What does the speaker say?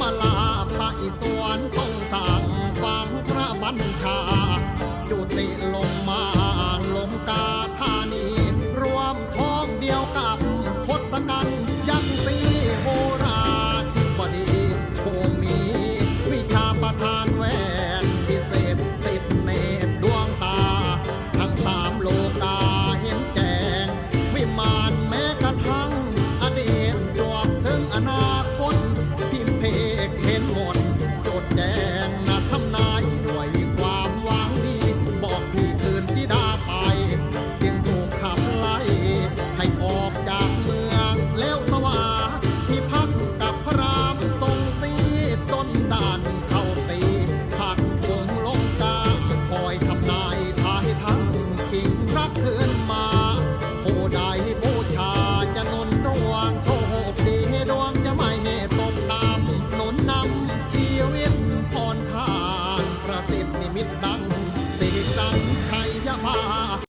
มาลาพระอิศวรทรงสั่งฟังพระบัญชาจุติลงมาลงตาธานี รวมท้องเดียวกับทศกัณฐ์ยังสีโบราธิบดีผู้มีวิชาประทานแหวนพิเศษติดเนตรดวงตา ทั้งสามโลกา ด้านเข้าตีหักกลุ่มลงกาคอยทำนายทายทั้งขิงรักเคือน